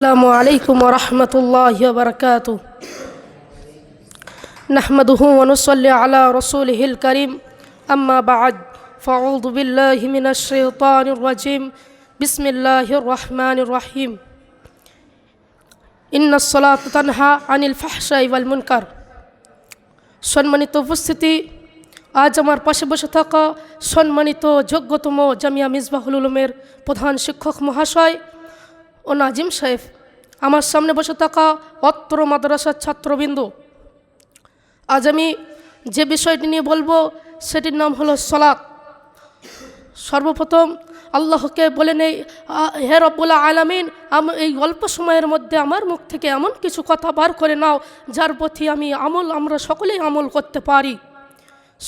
السلام عليكم ورحمة الله وبركاته نحمده ونصلي على رسوله الكريم أما بعد فأعوذ بالله من الشيطان الرجيم بسم الله الرحمن الرحيم إن الصلاة تنهى عن الفحشاء والمنكر সম্মানিত উপস্থিতি আজ আমার পাশে বসে থাকা সম্মানিত যোগ্যতম জামিয়া মিসবাহুল উলুমের প্রধান শিক্ষক মহাশয় ও নাজিম সাহেব আমার সামনে বসে থাকা অত্র মাদ্রাসার ছাত্রবিন্দু। আজ আমি যে বিষয়টি নিয়ে বলব, সেটির নাম হলো সলাৎ সর্বপ্রথম আল্লাহকে বলে নেই হে রব্বুল্লা আলামিন, আমি, এই অল্প সময়ের মধ্যে আমার মুখ থেকে এমন কিছু কথা বার করে নাও, যার প্রতি আমি আমল, আমরা সকলেই আমল করতে পারি।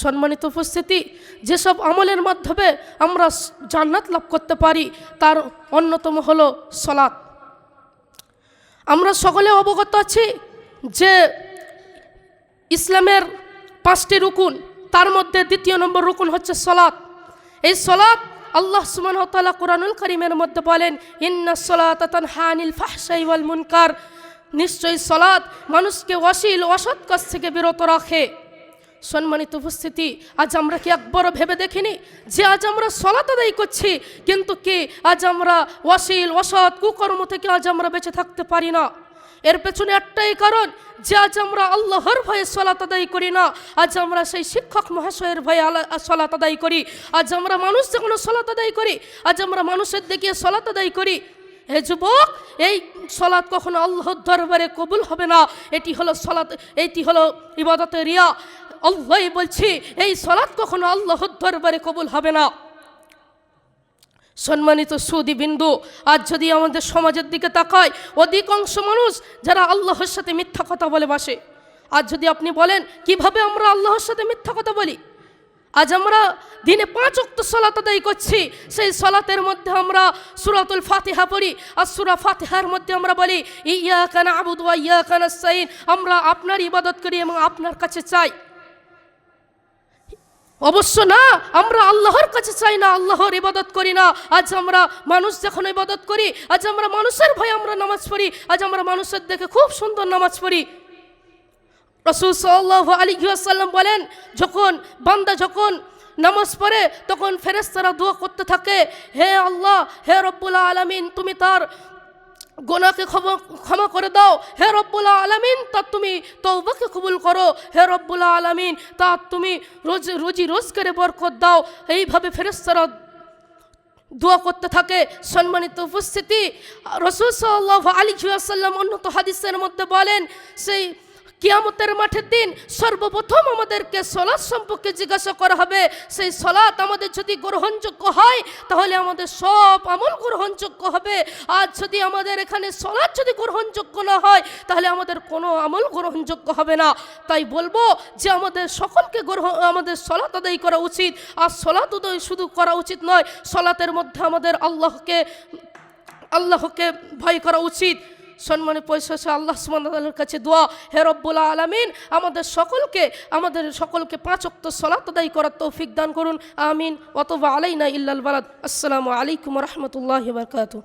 সম্মানিত উপস্থিতি, যেসব আমলের মাধ্যমে আমরা জান্নাত লাভ করতে পারি, তার অন্যতম হলো সলাৎ আমরা সকলে অবগত আছি যে ইসলামের পাঁচটি রুকুন, তার মধ্যে দ্বিতীয় নম্বর রুকুন হচ্ছে সলাৎ এই সলাৎ আল্লাহ সুমান তালা কোরআনুল করিমের মধ্যে বলেন, ইন্না সলাত হানিল ফাহসাই ওয়াল মুনকার। নিশ্চয়ই সলাৎ মানুষকে অশীল অসৎ কাজ থেকে বিরত রাখে। সম্মানিত উপস্থিতি, আজ আমরা কি একবারও ভেবে দেখিনি যে আজ আমরা সলাত আদায় করছি? কিন্তু কি? আজ আমরা অশীল অসৎ কুকর্ম থেকে আজ আমরা বেঁচে থাকতে পারি না। এর পেছনে একটাই কারণ যে আজ আমরা আল্লাহর ভয়ে সলাত আদায় করি না। আজ আমরা সেই শিক্ষক মহাশয়ের ভয়ে সলাত আদায় করি। আজ আমরা মানুষ যখন সলাত আদায় করি, আজ আমরা মানুষের দেখিয়ে সলাত আদায় করি। হে যুবক, এই সলাৎ কখনো আল্লাহর দরবারে কবুল হবে না। এটি হলো সলাৎ এইটি হলো ইবাদতে রিয়া। আল্লাহই বলছি, এই সলাৎ কখনো আল্লাহর দরবারে কবুল হবে না। সম্মানিত সুদী বিন্দু, আজ যদি আমাদের সমাজের দিকে তাকায়, অধিকাংশ মানুষ যারা আল্লাহর সাথে মিথ্যা কথা বলে বাসে, আজ যদি আপনি বলেন, কীভাবে আমরা আল্লাহর সাথে মিথ্যা কথা বলি? আজ আমরা দিনে পাঁচ অক্ত সলাত আদায় করছি, সেই সলাতের মধ্যে আমরা সুরাতুল ফাতিহা পড়ি, আর সুরা ফাতিহার মধ্যে আমরা বলি ইয়া কানা আবুদু ইয়া কানা সাইন আমরা আপনার ইবাদত করি এবং আপনার কাছে চাই। অবশ্য না, আমরা আল্লাহর কাছে চাই না, আল্লাহর ইবাদত করি না। আজ আমরা মানুষ যখন ইবাদত করি, আজ আমরা মানুষের ভয়ে আমরা নামাজ পড়ি, আজ আমরা মানুষের দেখে খুব সুন্দর নামাজ পড়ি। রসুল সাল্লাহ আলী সাল্লাম বলেন, যখন, বান্দা যখন নামাজ পড়ে, তখন ফেরেস্তারা দোয়া করতে থাকে, হে আল্লাহ, হে রব্বুল আলমিন, তুমি তার গোনাকে ক্ষমা করে দাও। হে রব্বুল্লা আলমিন, তা তুমি তৌবাকে কবুল করো। হে রব্বুল্লা আলমিন, তা তুমি রোজ, রোজি রোজ করে বরকত দাও। এইভাবে ফেরেস্তারা দোয়া করতে থাকে। সম্মানিত উপস্থিতি, রসুল সাল্লাহ আলী সাল্লাম অন্যত হাদিসের মধ্যে বলেন, সেই কিয়ামতের মাঠের দিন সর্বপ্রথম আমাদেরকে সলাৎ সম্পর্কে জিজ্ঞাসা করা হবে। সেই সলাৎ আমাদের যদি গ্রহণযোগ্য হয়, তাহলে আমাদের সব আমল গ্রহণযোগ্য হবে। আর যদি আমাদের এখানে সলাৎ যদি গ্রহণযোগ্য না হয়, তাহলে আমাদের কোনো আমল গ্রহণযোগ্য হবে না। তাই বলব যে আমাদের সকলকে গ্রহণ আমাদের সলাৎ আদায় করা উচিত। আর সলাৎ উদয় শুধু করা উচিত নয়, সলাতের মধ্যে আমাদের আল্লাহকে আল্লাহকে ভয় করা উচিত। সম্মানে পয়সা আল্লাহ সুমানের কাছে দোয়া, হে রব্বুল্লা আলমিন, আমাদের সকলকে আমাদের সকলকে পাঁচ অক্ত সলাত আদায় করার তৌফিক দান করুন, আমিন। অতবা আলাইনা ইল্লাল বালাদ। আসসালামু আলাইকুম রহমতুল্লাহ বারকাতু